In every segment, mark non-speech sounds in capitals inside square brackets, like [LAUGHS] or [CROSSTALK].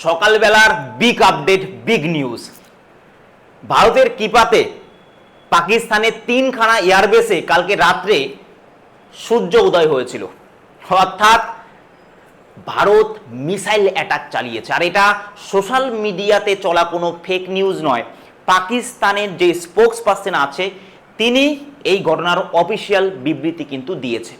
সকালবেলার big update big news ভারতের কিপাতে পাকিস্তানের তিনখানা এয়ারবেসে কালকে রাত্রে সূর্য উদয় হয়েছিল। অর্থাৎ ভারত মিসাইল অ্যাটাক চালিয়েছে। আর এটা সোশ্যাল মিডিয়াতে চলা কোনো ফেক নিউজ নয়। পাকিস্তানের যে স্পোক্স পার্সন আছে, তিনি এই ঘটনার অফিসিয়াল বিবৃতি কিন্তু দিয়েছে।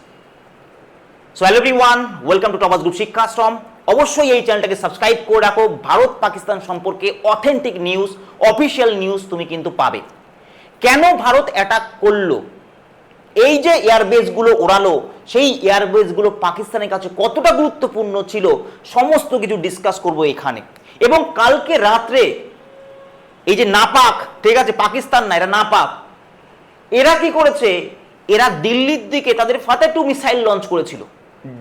So hello one welcome to toppers group শিক্ষাশ্রম অবশ্যই এই চ্যানেলটাকে সাবস্ক্রাইব করে রাখো। ভারত পাকিস্তান সম্পর্কে অথেন্টিক নিউজ অফিসিয়াল নিউজ তুমি কিন্তু পাবে। কেন ভারত অ্যাটাক করল? এই যে এয়ারবেসগুলো ওড়ালো, সেই এয়ারবেসগুলো পাকিস্তানের কাছে কতটা গুরুত্বপূর্ণ ছিল, সমস্ত কিছু ডিসকাস করব এখানে। এবং কালকে রাত্রে এই যে নাপাক, ঠিক আছে, পাকিস্তান না এটা নাপাক। এরা কি করেছে? এরা দিল্লির দিকে তাদের ফাতে টু মিসাইল লঞ্চ করেছিল।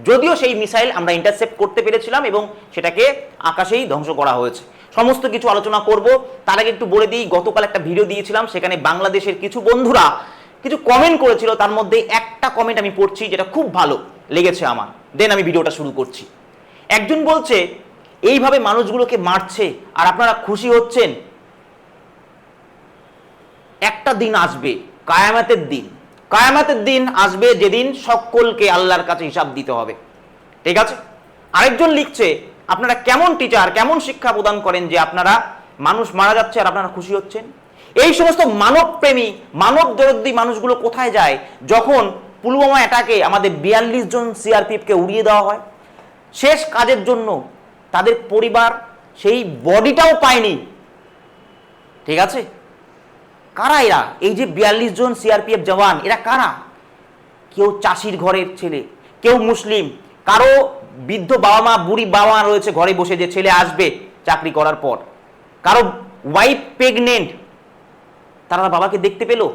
যদিও সেই মিসাইল আমরা ইন্টারসেপ্ট করতে পেরেছিলাম এবং সেটাকে আকাশেই ধ্বংস করা হয়েছে। সমস্ত কিছু আলোচনা করব, তার আগে একটু বলে দিই, গতকাল একটা ভিডিও দিয়েছিলাম, সেখানে বাংলাদেশের কিছু বন্ধুরা কিছু কমেন্ট করেছিল, তার মধ্যে একটা কমেন্ট আমি পড়ছি যেটা খুব ভালো লেগেছে আমার। দেন আমি ভিডিওটা শুরু করছি। একজন বলছে, এইভাবে মানুষগুলোকে মারছে আর আপনারা খুশি হচ্ছেন? একটা দিন আসবে, কায়ামাতের দিন। কায়ামাতের দিন আসবে যেদিন সকলকে আল্লাহর কাছে হিসাব দিতে হবে। ঠিক আছে? আরেকজন লিখছে, আপনারা কেমন টিচার কেমন শিক্ষা প্রদান করেন যে আপনারা মানুষ মারা যাচ্ছে আর আপনারা খুশি হচ্ছেন? এই সমস্ত মানবপ্রেমী মানব দরদি মানুষগুলো কোথায় যায় যখন পুলওয়ামা অ্যাটাকে আমাদের বিয়াল্লিশ জন সিআরপিএফকে উড়িয়ে দেওয়া হয়? শেষ কাজের জন্য তাদের পরিবার সেই বডিটাও পায়নি। ঠিক আছে? কারা এরা? এই যে বিয়াল্লিশ জন সিআরপিএফ জওয়ান, এরা কারা? কেউ চাষির ঘরের ছেলে, কেউ মুসলিম, কারও বৃদ্ধ বাবা মা বুড়ি বাবা মা রয়েছে ঘরে বসে যে ছেলে আসবে চাকরি করার পর। কারও ওয়াইফ প্রেগনেন্ট তারা বাবাকে দেখতে পেল?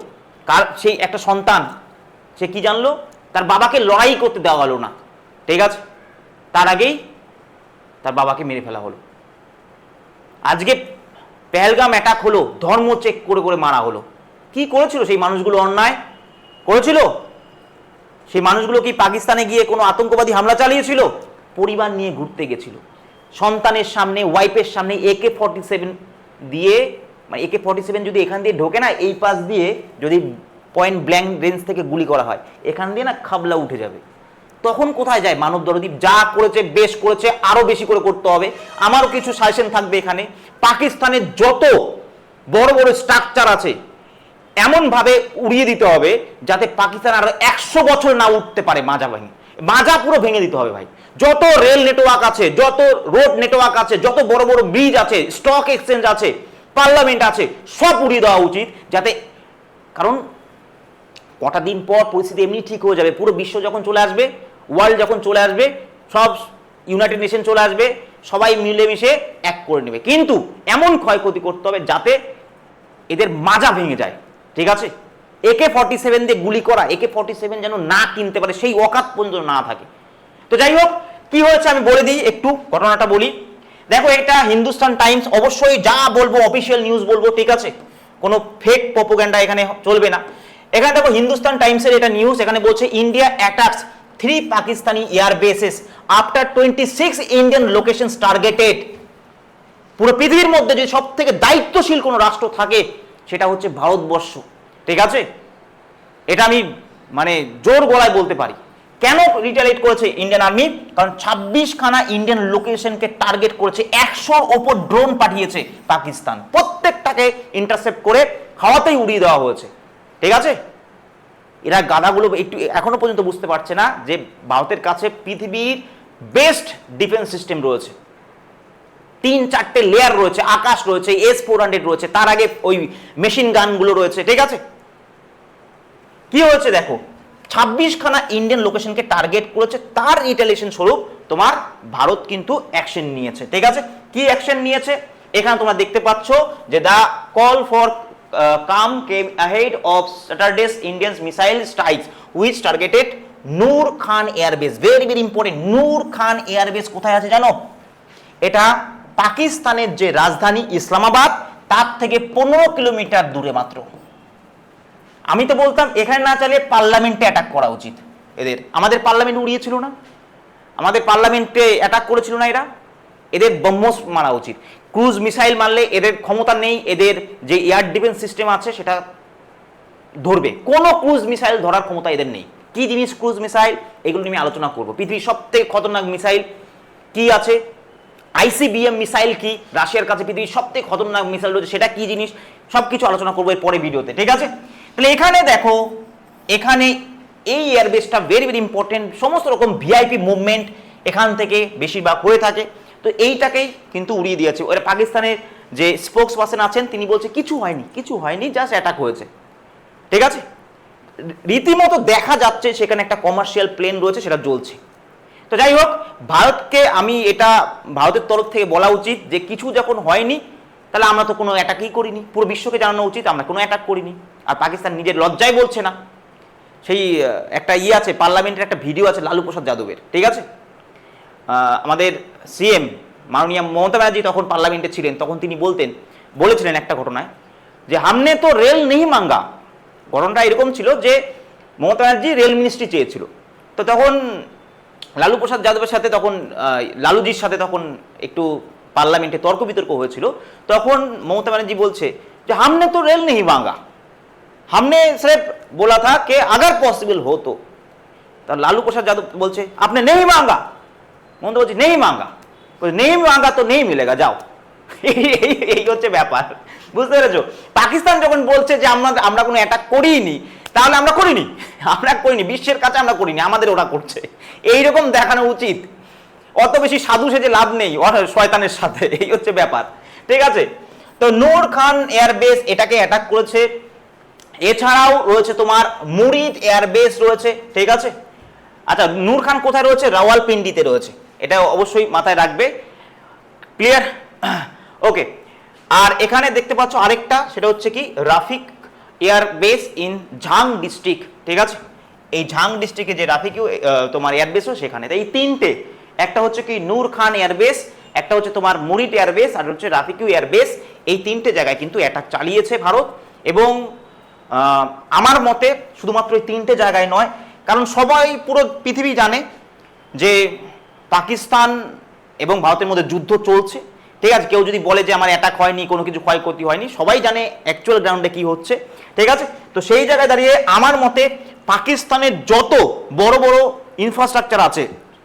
কার, সেই একটা সন্তান, সে কি জানলো? তার বাবাকে লড়াই করতে দেওয়া হলো না। ঠিক আছে? তার আগেই তার বাবাকে মেরে ফেলা হলো। আজকে পেহেলগাম অ্যাটাক হলো, ধর্ম চেক করে করে মারা হলো। কি করেছিল সেই মানুষগুলো অন্যায়? করেছিল? সেই মানুষগুলো কি পাকিস্তানে গিয়ে কোনো আতঙ্কবাদী হামলা চালিয়েছিল? পরিবার নিয়ে ঘুরতে গেছিল। সন্তানের সামনে ওয়াইফের সামনে একে ফর্টি সেভেন দিয়ে মানে একে ফর্টি সেভেন যদি এখান দিয়ে ঢোকে না, এই পাশ দিয়ে যদি পয়েন্ট ব্ল্যাঙ্ক রেঞ্জ থেকে গুলি করা হয়, এখান দিয়ে না খাবলা উঠে যাবে। তখন কোথায় যায় মানব দরদীপ যা করেছে, বেশ করেছে, আরও বেশি করে করতে হবে। আমারও কিছু সাজেশন থাকবে এখানে। পাকিস্তানের যত বড় বড় স্ট্রাকচার আছে, এমনভাবে উড়িয়ে দিতে হবে যাতে পাকিস্তান আরও একশো বছর না উঠতে পারে মাজা ভেঙে মাজা পুরো ভেঙে দিতে হবে ভাই। যত রেল নেটওয়ার্ক আছে, যত রোড নেটওয়ার্ক আছে, যত বড় বড় ব্রিজ আছে স্টক এক্সচেঞ্জ আছে পার্লামেন্ট আছে, সব উড়িয়ে দেওয়া উচিত যাতে কারণ কটা দিন পর পরিস্থিতি এমনি ঠিক হয়ে যাবে। পুরো বিশ্ব যখন চলে আসবে ওয়ার্ল্ড যখন চলে আসবে, সব ইউনাইটেড নেশন চলে আসবে, সবাই মিলেমিশে এক করে নেবে। কিন্তু এমন ক্ষয়ক্ষতি করতে হবে যাতে এদের মাজা ভেঙে যায়। ঠিক আছে? একে ফর্টি সেভেন দিয়ে গুলি করা একে ফর্টি সেভেন যেন না কিনতে পারে, সেই অকাত পর্যন্ত না থাকে। তো যাই হোক, কি হয়েছে আমি বলে দিই একটু, ঘটনাটা বলি। দেখো, এটা হিন্দুস্তান টাইমস, অবশ্যই যা বলব অফিসিয়াল নিউজ বলব, ঠিক আছে? কোনো ফেক প্রপোগ্যান্ডা এখানে চলবে না। এখানে দেখো, হিন্দুস্তান টাইমসের এটা নিউজ এখানে বলছে India attacks Pakistani air bases after twenty six Indian location targeted পুরো পৃথিবীর মধ্যে যে সব থেকে দায়িত্বশীল কোনো রাষ্ট্র থাকে, সেটা হচ্ছে ভারতবর্ষ। ঠিক আছে? এটা আমি মানে জোর গলায় বলতে পারি। কেন রিটালিট করেছে ইন্ডিয়ান আর্মি কারণ ছাব্বিশ খানা ইন্ডিয়ান লোকেশনকে টার্গেট করেছে, একশোর ওপর ড্রোন পাঠিয়েছে পাকিস্তান। প্রত্যেকটাকে ইন্টারসেপ্ট করে হাওয়াতেই উড়িয়ে দেওয়া হয়েছে। ঠিক আছে? এরা গাদাগুলো একটু এখনও পর্যন্ত বুঝতে পারছে না যে ভারতের কাছে পৃথিবীর বেস্ট ডিফেন্স সিস্টেম রয়েছে। তিন চারটে লেয়ার রয়েছে, আকাশ রয়েছে এস ফোর হান্ড্রেড রয়েছে, তার আগে ওই মেশিন গানগুলো রয়েছে, ঠিক আছে? কি হয়েছে দেখো ছাব্বিশ খানা ইন্ডিয়ান লোকেশনকে টার্গেট করেছে, তার রিটালিয়েশন স্বরূপ তোমার ভারত কিন্তু অ্যাকশন নিয়েছে, ঠিক আছে? কি অ্যাকশন নিয়েছে? এখানে তোমরা দেখতে পাচ্ছ যে the call for calm came ahead of Saturday's Indians missile strikes which targeted Nur Khan airbase very very important Nur Khan airbase কোথায় আছে জানো? এটা পাকিস্তানের যে রাজধানী ইসলামাবাদ, তার থেকে পনেরো কিলোমিটার দূরে মাত্র। আমি তো বলতাম, এখানে না চালিয়ে পার্লামেন্টে অ্যাটাক করা উচিত। এদের, আমাদের পার্লামেন্ট উড়িয়েছিল না। আমাদের পার্লামেন্টে অ্যাটাক করেছিল না এরা। এদের ব্রহ্মস মারা উচিত। ক্রুজ মিসাইল মারলে এদের ক্ষমতা নেই, এদের যে এয়ার ডিফেন্স সিস্টেম আছে সেটা ধরবে। কোনো ক্রুজ মিসাইল ধরার ক্ষমতা এদের নেই। কি জিনিস ক্রুজ মিসাইল? এগুলো নিয়ে আলোচনা করব। পৃথিবীর সবথেকে খতরনাক মিসাইল কি আছে? আইসিবিএম মিসাইল কি? রাশিয়ার কাছে পৃথিবীর সবথেকে খতরনাক মিসাইল রয়েছে, সেটা কি জিনিস? সব কিছু আলোচনা করব এর পরে ভিডিওতে, ঠিক আছে? তাহলে এখানে দেখো, এখানে এই এয়ারবেসটা ভেরি ভেরি ইম্পর্টেন্ট সমস্ত রকম ভিআইপি মুভমেন্ট এখান থেকে বেশিরভাগ হয়ে থাকে। তো এইটাকেই কিন্তু উড়িয়ে দিয়েছে। ওরা পাকিস্তানের যে স্পোক্স পার্সন আছেন, তিনি বলছে, কিছু হয়নি কিছু হয়নি জাস্ট অ্যাটাক হয়েছে। ঠিক আছে? রীতিমতো দেখা যাচ্ছে সেখানে একটা কমার্শিয়াল প্লেন রয়েছে, সেটা জ্বলছে। তো যাই হোক, ভারতকে আমি এটা ভারতের তরফ থেকে বলা উচিত যে, কিছু যখন হয়নি, তাহলে আমরা তো কোনো অ্যাটাকই করিনি। পুরো বিশ্বকে জানানো উচিত, আমরা কোনো অ্যাটাক করিনি। আর পাকিস্তান নিজের লজ্জায় বলছে না। সেই একটা ইয়ে আছে, পার্লামেন্টের একটা ভিডিও আছে, লালু প্রসাদ যাদবের। ঠিক আছে? আমাদের সিএম মাননীয় মমতা ব্যানার্জি তখন পার্লামেন্টে ছিলেন, তখন তিনি বলতেন, বলেছিলেন একটা ঘটনায় যে, হামনে তো রেল নেই মাঙ্গা। ঘটনাটা এরকম ছিল যে, মমতা ব্যানার্জি রেল মিনিস্ট্রি চেয়েছিল। তো তখন লালু প্রসাদ যাদবের সাথে তখন লালুজির সাথে তখন একটু পার্লামেন্টে তর্ক বিতর্ক হয়েছিল। তখন মমতা ব্যানার্জি বলছে যে, হামনে তো রেল নেই মাঙ্গা। হামনে স্রেফ বলা থাকে আগার পসিবল হতো। তা লালু প্রসাদ যাদব বলছে, আপনি নেই বাঙ্গা মমতা বলছে, নেই মাঙ্গা। নেই মাঙ্গা তো নেই মিলেগা, যাও। এই- [LAUGHS] এই- এই হচ্ছে ব্যাপার। বুঝতে পেরেছ? পাকিস্তান যখন বলছে যে আমরা আমরা কোনো অ্যাটাক করিনি, তাহলে আমরা করিনি। আমরা করিনি, বিশ্বের কাছে আমরা করিনি, আমাদের ওরা করছে। এইরকম দেখানো উচিত। অত বেশি সাধু সেজে লাভ নেই শয়তানের সাথে। [LAUGHS] এই হচ্ছে ব্যাপার। ঠিক আছে? তো নূর খান এয়ারবেস এটাকে অ্যাটাক করেছে। এছাড়াও রয়েছে তোমার মুরিদ এয়ারবেস রয়েছে। ঠিক আছে? আচ্ছা নূর খান কোথায় রয়েছে? রাওয়ালপিন্ডিতে রয়েছে। এটা অবশ্যই মাথায় রাখবে। ক্লিয়ার ওকে আর এখানে দেখতে পাচ্ছ আরেকটা, সেটা হচ্ছে কি Rafiqui airbase in Jhang district ঠিক আছে? এই ঝাং ডিস্ট্রিক্টে যে রাফিক তোমার এয়ারবেসও সেখানে। তো এই তিনটে, একটা হচ্ছে কি নূর খান এয়ারবেস একটা হচ্ছে তোমার মুরিট এয়ারবেস আর হচ্ছে রাফিকিউ এয়ারবেস এই তিনটে জায়গায় কিন্তু অ্যাটাক চালিয়েছে ভারত। এবং আমার মতে শুধুমাত্র এই তিনটে জায়গায় নয়, কারণ সবাই পুরো পৃথিবী জানে যে পাকিস্তান এবং ভারতের মধ্যে যুদ্ধ চলছে। ঠিক আছে, কেউ যদি বলে যে আমার অ্যাটাক হয়নি, কোনো কিছু ক্ষয়ক্ষতি হয়নি, সবাই জানে অ্যাকচুয়াল গ্রাউন্ডে কি হচ্ছে। ঠিক আছে? তো সেই জায়গায় দাঁড়িয়ে আমার মতে পাকিস্তানের যত বড় বড় ইনফ্রাস্ট্রাকচার আছে,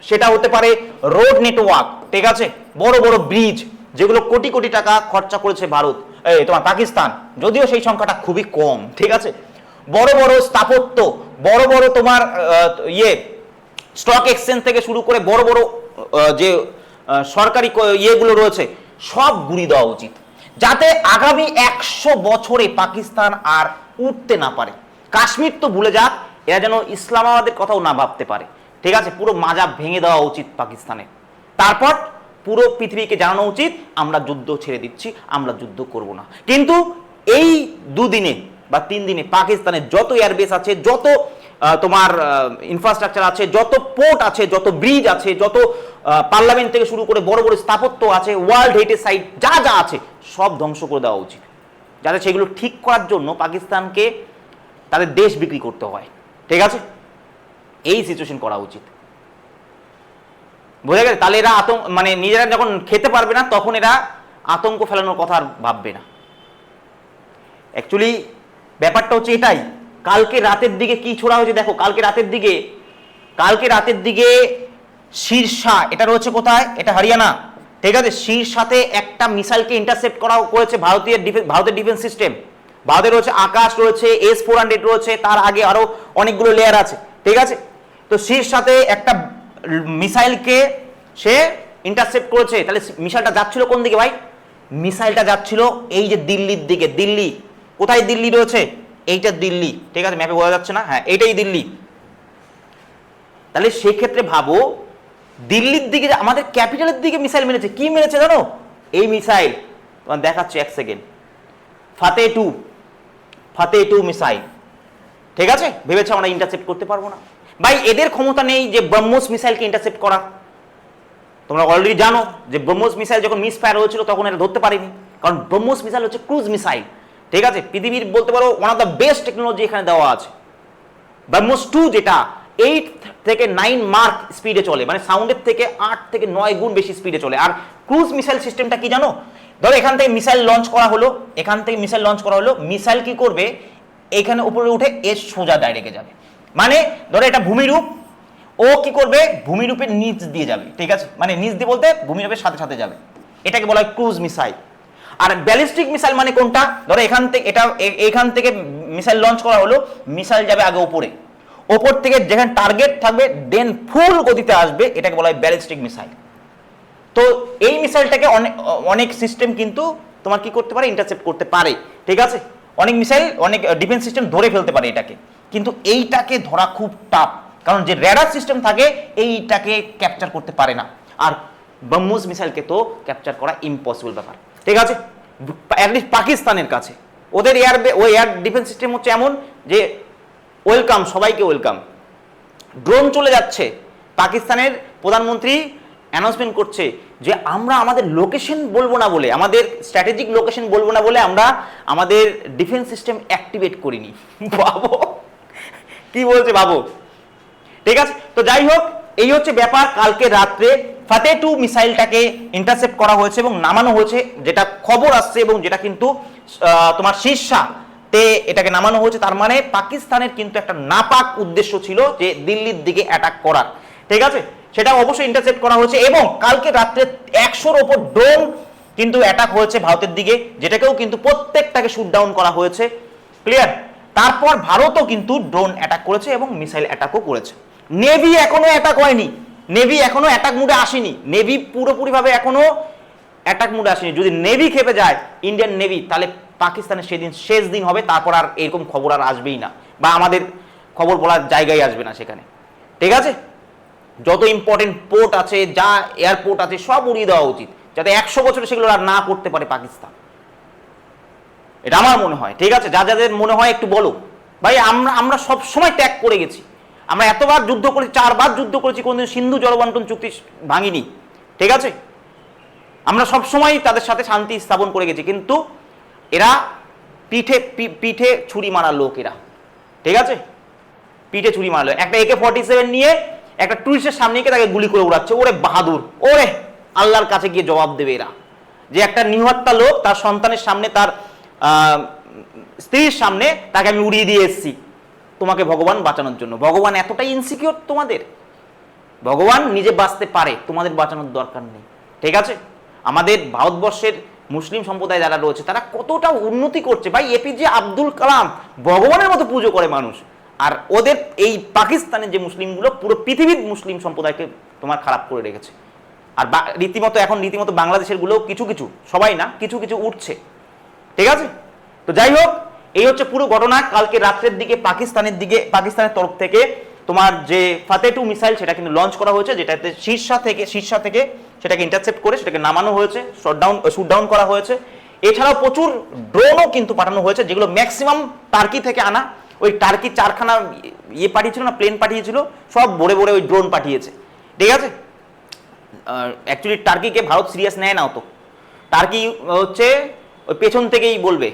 সেটা হতে পারে রোড নেটওয়ার্ক ঠিক আছে? বড় বড় ব্রিজ যেগুলো কোটি কোটি টাকা খরচা করেছে ভারত, এই তোমার পাকিস্তান, যদিও সেই সংখ্যাটা খুবই কম, ঠিক আছে? বড় বড় স্থাপত্য, বড় বড় তোমার ইয়ে স্টক এক্সচেঞ্জ থেকে শুরু করে বড় বড় যে সরকারি ইয়েগুলো রয়েছে, সব গুড়ি দেওয়া উচিত। যাতে আগামী একশো বছরে পাকিস্তান আর উঠতে না পারে। কাশ্মীর তো ভুলে যাক, এরা যেন ইসলামাবাদের কথাও না ভাবতে পারে। ঠিক আছে, পুরো মাজা ভেঙে দেওয়া উচিত পাকিস্তানে। তারপর পুরো পৃথিবীকে জানানো উচিত, আমরা যুদ্ধ ছেড়ে দিচ্ছি, আমরা যুদ্ধ করব না। কিন্তু এই দুদিনে বা তিন দিনে পাকিস্তানের যত এয়ারবেস আছে, যত তোমার ইনফ্রাস্ট্রাকচার আছে, যত পোর্ট আছে, যত ব্রিজ আছে, যত পার্লামেন্ট থেকে শুরু করে বড় বড় স্থাপত্য আছে ওয়ার্ল্ড হেরিটেজ সাইট যা যা আছে, সব ধ্বংস করে দেওয়া উচিত। যাতে সেগুলো ঠিক করার জন্য পাকিস্তানকে তাদের দেশ বিক্রি করতে হয়। ঠিক আছে? এই সিচুয়েশন করা উচিত। বোঝা গেছে? তাহলে এরা আতঙ্ক মানে নিজেরা যখন খেতে পারবে না, তখন এরা আতঙ্ক ফেলানোর কথা আর ভাববে না। অ্যাকচুয়ালি ব্যাপারটা হচ্ছে এটাই। কালকে রাতের দিকে কি ছোড়া হয়েছে দেখো, কালকে রাতের দিকে, কালকে রাতের দিকে শীর্ষা এটা রয়েছে কোথায়? এটা হরিয়ানা। ঠিক আছে শীর্ষাতে একটা মিসাইলকে ইন্টারসেপ্ট করা করেছে ভারতীয় ডিফেন্স ভারতের ডিফেন্স সিস্টেম ভারতের রয়েছে আকাশ, রয়েছে এস ফোর হান্ড্রেড রয়েছে, তার আগে আরও অনেকগুলো লেয়ার আছে। ঠিক আছে? তো শীর্ষাতে একটা মিসাইলকে সে ইন্টারসেপ্ট করেছে। তাহলে মিসাইলটা যাচ্ছিল কোন দিকে ভাই? মিসাইলটা যাচ্ছিল এই যে দিল্লির দিকে। দিল্লি, কোথায় দিল্লি রয়েছে? এইটা দিল্লি, ঠিক আছে? ম্যাপে বোঝা যাচ্ছে না? হ্যাঁ এইটাই দিল্লি। তাহলে সেক্ষেত্রে ভাবো, দিল্লির দিকে আমাদের ক্যাপিটালের দিকে মিসাইল মেরেছে। কি মেরেছে জানো? এই মিসাইল। তোমার দেখাচ্ছে এক second. Fateh two. Fateh two missile. ঠিক আছে? ভেবেছে আমরা ইন্টারসেপ্ট করতে পারব না? ভাই, এদের ক্ষমতা নেই যে ব্রহ্মোস মিসাইলকে ইন্টারসেপ্ট করা। তোমরা অলরেডি জানো যে ব্রহ্মোস মিসাইল যখন মিস ফায়ার হয়েছিল তখন এটা ধরতে পারেনি। কারণ ব্রহ্মোস মিসাইল হচ্ছে ক্রুজ মিসাইল ঠিক আছে? পৃথিবীর বলতে পারো one of the best technology এখানে দেওয়া আছে। ব্রহ্মোস টু যেটা এইট থেকে নাইন মার্ক স্পিডে চলে মানে সাউন্ডের থেকে আট থেকে নয় গুণ বেশি স্পিডে চলে। আর ক্রুজ মিসাইল সিস্টেমটা কি জানো? ধরো এখান থেকে মিসাইল লঞ্চ করা হলো, এখান থেকে মিসাইল লঞ্চ করা হলো মিসাইল কি করবে? এখানে উপরে উঠে এর সোজা ডাইরেক্টে যাবে। মানে ধরো এটা ভূমিরূপ, ও কি করবে? ভূমিরূপের নিচ দিয়ে যাবে, ঠিক আছে? মানে নিচ দিয়ে বলতে ভূমিরূপের সাথে সাথে যাবে। এটাকে বলা হয় ক্রুজ মিসাইল আর ব্যালিস্টিক মিসাইল মানে কোনটা? ধরো এখান থেকে এটা এখান থেকে মিসাইল লঞ্চ করা হলো মিসাইল যাবে আগে উপরে ওপর থেকে যেখানে টার্গেট থাকবে দেন ফুল গতিতে আসবে, এটাকে বলা হয় ব্যালিস্টিক মিসাইল তো এই মিসাইলটাকে অনেক অনেক সিস্টেম কিন্তু তোমার কি করতে পারে? ইন্টারসেপ্ট করতে পারে। ঠিক আছে? অনেক মিসাইল অনেক ডিফেন্স সিস্টেম ধরে ফেলতে পারে এটাকে। কিন্তু এইটাকে ধরা খুব টাফ কারণ যে র্যাডার সিস্টেম থাকে, এইটাকে ক্যাপচার করতে পারে না। আর ব্রহ্মোস মিসাইলকে তো ক্যাপচার করা ইম্পসিবল ব্যাপার। ঠিক আছে? অ্যাটলিস্ট পাকিস্তানের কাছে। ওদের এয়ার ওই এয়ার ডিফেন্স সিস্টেম হচ্ছে এমন যে ওয়েলকাম সবাইকে ওয়েলকাম ড্রোন চলে যাচ্ছে। পাকিস্তানের প্রধানমন্ত্রী অ্যানাউন্সমেন্ট করছে যে আমরা আমাদের লোকেশন বলব না বলে, আমাদের স্ট্র্যাটেজিক লোকেশন বলব না বলে আমরা আমাদের ডিফেন্স সিস্টেম অ্যাক্টিভেট করিনি। [LAUGHS] বাবু, কি বলছে বাবু? ঠিক আছে? তো যাই হোক, এই হচ্ছে ব্যাপার কালকে রাত্রে। ফাতে টু মিসাইলটাকে ইন্টারসেপ্ট করা হয়েছে এবং নামানো হয়েছে, যেটা খবর আসছে এবং যেটা কিন্তু তোমার শীর্ষা তে এটাকে নামানো হয়েছে। তার মানে পাকিস্তানের কিন্তু একটা নাপাক উদ্দেশ্য ছিল যে দিল্লির দিকে অ্যাটাক করার। ঠিক আছে? সেটা অবশ্যই ইন্টারসেপ্ট করা হয়েছে এবং কালকে রাত্রে একশোর ওপর ড্রোন কিন্তু অ্যাটাক হয়েছে ভারতের দিকে, যেটাকেও কিন্তু প্রত্যেকটাকে শুট ডাউন করা হয়েছে। ক্লিয়ার তারপর ভারতও কিন্তু ড্রোন অ্যাটাক করেছে এবং মিসাইল অ্যাটাকও করেছে। নেভি এখনও অ্যাটাক হয়নি। নেভি এখনও অ্যাটাক মুডে আসেনি। নেভি পুরোপুরিভাবে এখনও অ্যাটাক মুডে আসেনি। যদি নেভি খেপে যায় ইন্ডিয়ান নেভি তাহলে পাকিস্তানের সেদিন শেষ দিন হবে, তারপর আর এরকম খবর আর আসবেই না। বা আমাদের খবর বলার জায়গায় আসবে না সেখানে। ঠিক আছে? যত ইম্পর্টেন্ট পোর্ট আছে, যা এয়ারপোর্ট আছে, সব উড়িয়ে দেওয়া উচিত। যাতে একশো বছরে সেগুলো আর না করতে পারে পাকিস্তান। এটা আমার মনে হয়। ঠিক আছে? যা যাদের মনে হয় একটু বলো। ভাই, আমরা আমরা সব সময় ত্যাগ করে গেছি। আমরা এতবার যুদ্ধ করেছি, চারবার যুদ্ধ করেছি, কোনদিন সিন্ধু জলবন্টন চুক্তি ভাঙিনি। ঠিক আছে? আমরা সব সময় তাদের সাথে শান্তি স্থাপন করে গেছি, কিন্তু এরা পিঠে পিঠে ছুরি মারা লোক এরা। ঠিক আছে? পিঠে ছুরি মারলো একটা একে ফর্টি সেভেন নিয়ে একটা টুরিস্টের সামনে গিয়ে তাকে গুলি করে উড়াচ্ছে। ওরে বাহাদুর! ওরে! আল্লাহর কাছে গিয়ে জবাব দেবে এরা। যে একটা নিহত্যা লোক তার সন্তানের সামনে, তার স্ত্রীর সামনে তাকে আমি উড়িয়ে দিয়ে এসেছি। তোমাকে ভগবান বাঁচানোর জন্য। ভগবান এতটাই ইনসিকিউর তোমাদের। ভগবান নিজে বাঁচতে পারে, তোমাদের বাঁচানোর দরকার নেই। ঠিক আছে? আমাদের ভারতবর্ষের মুসলিম সম্প্রদায় যারা রয়েছে, তারা কতটা উন্নতি করছে। ভাই এপিজে আব্দুল কালাম ভগবানের মতো পুজো করে মানুষ। আর ওদের এই পাকিস্তানের যে মুসলিমগুলো, পুরো পৃথিবীর মুসলিম সম্প্রদায়কে তোমার খারাপ করে রেখেছে। আর রীতিমতো এখন রীতিমতো বাংলাদেশেরগুলো কিছু কিছু, সবাই না, কিছু কিছু উঠছে। ঠিক আছে? তো যাই হোক এই হচ্ছে পুরো ঘটনা। কালকে রাত্রের দিকে পাকিস্তানের দিকে, পাকিস্তানের তরফ থেকে তোমার যে ফাতে টু মিসাইল সেটা কিন্তু লঞ্চ করা হয়েছে, যেটাতে শীর্ষা থেকে শীর্ষা থেকে সেটাকে ইন্টারসেপ্ট করে সেটাকে নামানো হয়েছে শটডাউন শুটডাউন করা হয়েছে। এছাড়াও প্রচুর ড্রোনও কিন্তু পাঠানো হয়েছে, যেগুলো ম্যাক্সিমাম টার্কি থেকে আনা। ওই টার্কি চারখানা ইয়ে পাঠিয়েছিল না প্লেন পাঠিয়েছিল, সব ভরে ভরে ওই ড্রোন পাঠিয়েছে। ঠিক আছে? অ্যাকচুয়ালি টার্কিকে ভারত সিরিয়াস নেয় না অত। টার্কি হচ্ছে ওই পেছন থেকেই বলবে।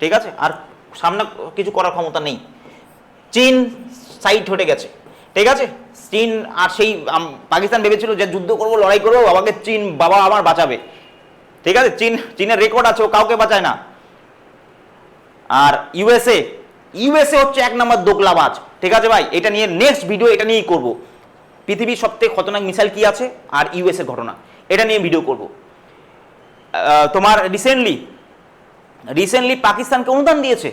ঠিক আছে? আর সামনে কিছু করার ক্ষমতা নেই। চীন সাইড হটে গেছে। ঠিক আছে? চীন আর সেই পাকিস্তান ভেবেছিল যে যুদ্ধ করব, লড়াই করব বাবাকে চীন বাবা আমার বাঁচাবে। ঠিক আছে? চীন, চীনের রেকর্ড আছে, ও কাউকে বাঁচায় না। আর ইউএসএ ইউএসএ হচ্ছে এক নম্বর দোকলাবাজ। ঠিক আছে ভাই? এটা নিয়ে নেক্সট ভিডিও এটা নিয়েই করব। পৃথিবীর সবথেকে খতরনাক মিসাইল কি আছে? আর ইউএসএ ঘটনা। এটা নিয়ে ভিডিও করব। তোমার রিসেন্টলি রিসেন্টলি পাকিস্তানকে অনুদান দিয়েছে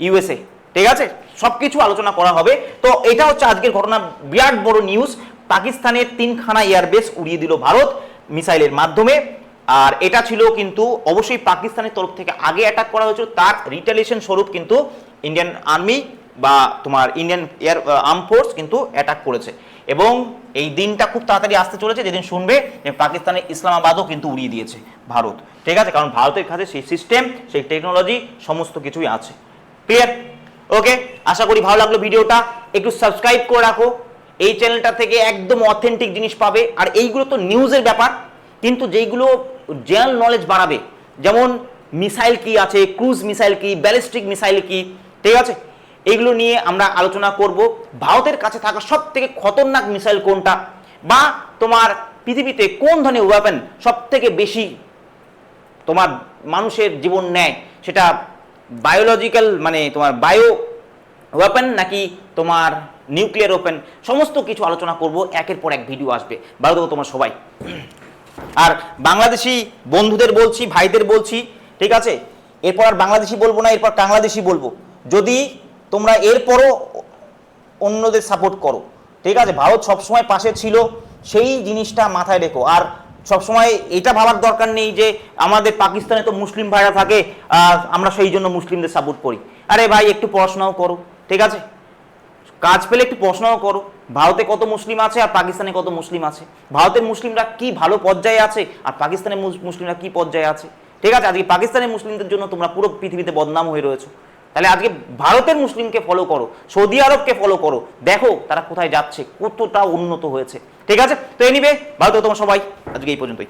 ইউএসএ ঠিক আছে? সব কিছু আলোচনা করা হবে। তো এটা হচ্ছে আজকের ঘটনা, বিরাট বড় নিউজ পাকিস্তানের তিনখানা এয়ারবেস উড়িয়ে দিল ভারত মিসাইলের মাধ্যমে। আর এটা ছিল কিন্তু অবশ্যই পাকিস্তানের তরফ থেকে আগে অ্যাটাক করা হয়েছিল। তার রিটালিয়েশন স্বরূপ কিন্তু ইন্ডিয়ান আর্মি বা তোমার ইন্ডিয়ান এয়ার আর্ম ফোর্স কিন্তু অ্যাটাক করেছে। এবং এই দিনটা খুব তাড়াতাড়ি আসতে চলেছে, যেদিন শুনবে যে পাকিস্তানের ইসলামাবাদও কিন্তু উড়িয়ে দিয়েছে ভারত। ঠিক আছে? কারণ ভারতের কাছে সেই সিস্টেম সেই টেকনোলজি সমস্ত কিছুই আছে। ক্লিয়ার ওকে আশা করি ভালো লাগল ভিডিওটা। একটু সাবস্ক্রাইব করে রাখো। এই চ্যানেলটা থেকে একদম অথেন্টিক জিনিস পাবে। আর এইগুলো তো নিউজের ব্যাপার। কিন্তু যেইগুলো জেনারেল নলেজ বাড়াবে, যেমন মিসাইল কি আছে ক্রুজ মিসাইল কি ব্যালিস্টিক মিসাইল কি ঠিক আছে? এগুলো নিয়ে আমরা আলোচনা করব। ভারতের কাছে থাকা সব থেকে খতরনাক মিসাইল কোনটা? বা তোমার পৃথিবীতে কোন ধরনের ওয়েপেন সব থেকে বেশি তোমার মানুষের জীবন নেয়? সেটা বায়োলজিক্যাল মানে তোমার বায়ো ওয়েপেন নাকি তোমার নিউক্লিয়ার ওপেন সমস্ত কিছু আলোচনা করব। একের পর এক ভিডিও আসবে। ভালো দেবো তোমার সবাই। আর বাংলাদেশি বন্ধুদের বলছি, ভাইদের বলছি, ঠিক আছে? এরপর আর বাংলাদেশি বলব না, এরপর বাংলাদেশি বলব। যদি তোমরা এরপরও অন্যদের সাপোর্ট করো। ঠিক আছে? ভারত সবসময় পাশে ছিল, সেই জিনিসটা মাথায় রেখো। আর সবসময় এটা ভাবার দরকার নেই যে আমাদের পাকিস্তানে তো মুসলিম ভাইরা থাকে আমরা সেই জন্য মুসলিমদের সাপোর্ট করি। আরে ভাই, একটু পড়াশোনাও করো, ঠিক আছে? কাজ পেলে একটু পড়াশোনাও করো। ভারতে কত মুসলিম আছে আর পাকিস্তানে কত মুসলিম আছে? ভারতের মুসলিমরা কি ভালো পর্যায়ে আছে আর পাকিস্তানের মুসলিমরা কি পর্যায়ে আছে? ঠিক আছে? আজকে পাকিস্তানের মুসলিমদের জন্য তোমরা পুরো পৃথিবীতে বদনাম হয়ে রয়েছো। তাহলে আজকে ভারতের মুসলিমকে ফলো করো, সৌদি আরবকে ফলো করো। দেখো তারা কোথায় যাচ্ছে, কতটা উন্নত হয়েছে। ঠিক আছে? তো এনিবে ভালো তো তোমার সবাই, আজকে এই পর্যন্তই।